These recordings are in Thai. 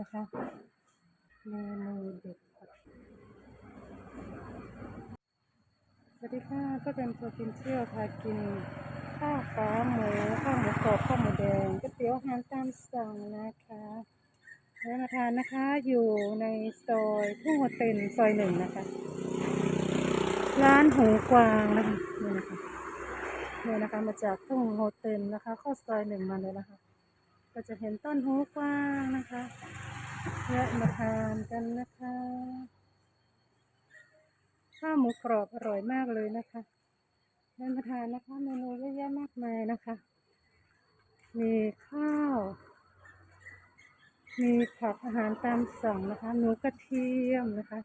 นะคะเมนูเด็ดสวัสดีค่ะก็เป็นตัวกินเที่ยวพากินข้าวขาหมูข้าวหมูกรอบข้าวหมูแดงก๋วยเตี๋ยวอาหารตามสั่งนะคะแวะมาทานนะคะอยู่ในซอยทุ่งหัวเต็นซอยหนึ่งนะคะ ร้านหูกวางนะคะนี่นะคะนี่นะคะมาจากทุ่งโฮเทลนะคะ ข้าซอยหนึ่งมาเลยนะคะ ก็จะเห็นต้นหูกวางนะคะ แวะมาทานกันนะคะ ข้าวหมูกรอบอร่อยมากเลยนะคะแวะมาทานนะคะ เมนูเยอะแยะมากมายนะคะ มีข้าว มีผักอาหารตามสั่งนะคะ หมูกระเทียมนะคะ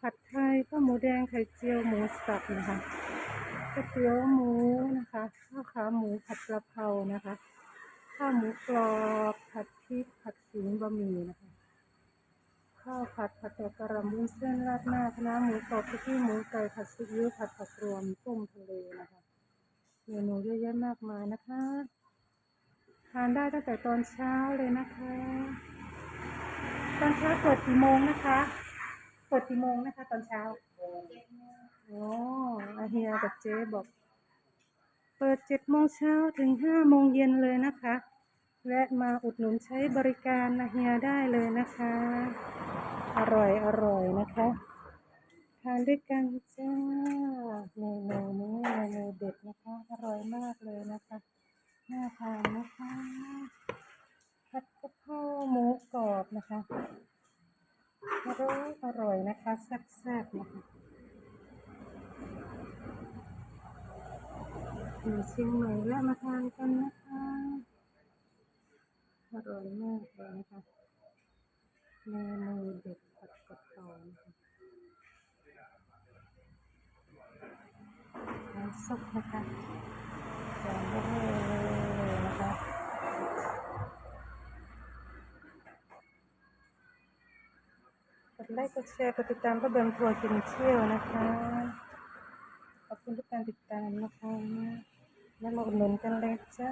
ผัดไทยข้าวหมูแดงไข่เจียวหมูสับนะคะก๋วยเตี๋ยวหมูนะคะข้าวขาหมูผัดกะเพรานะคะ ข้าวหมูกรอบผัดพริกผัดขิงบะหมี่นะคะ ผัดผัดแกงกระหล่ำวุ้นเส้นราดหน้าคณะน้าหมูกรอบซุกี้หมูไก่ผัดซีอิ๊วผัดผักรวมต้มทะเลนะคะเมนูเยอะแยะมากมายนะคะ ทานได้ตั้งแต่ตอนเช้าเลยนะคะ ตอนเช้าเปิดกี่โมงนะคะเปิดกี่โมงนะคะ ตอนเช้าโอ้อาเฮียกับเจ๊บอก เปิดเจ็ดโมงเช้าถึงห้าโมงเย็นเลยนะคะแวะมาอุดหนุนใช้บริการนะเฮียได้เลยนะคะ อร่อยอร่อยนะคะ ทานด้วยกันจ้าเมนูนี้เมนูเด็ดนะคะ อร่อยมากเลยนะคะน่าทานนะคะผัดกะเพราหมูกรอบนะคะอร่อยอร่อยนะคะแซ่บๆนะคะอยู่เชียงใหม่และมาทานกันนะคะอร่อยมากเลยนะคะเมนู เด็ดผัดกะเพรานะคะน้ำซุปนะคะจานเบอร์เลยนะคะกดไลค์กดแชร์กดติดตามก็เบิร์ทัวร์กินเที่ยวนะคะ ขอบคุณทุกการติดตามนะคะแล้วมาอุดหนุนกันเลยจ้า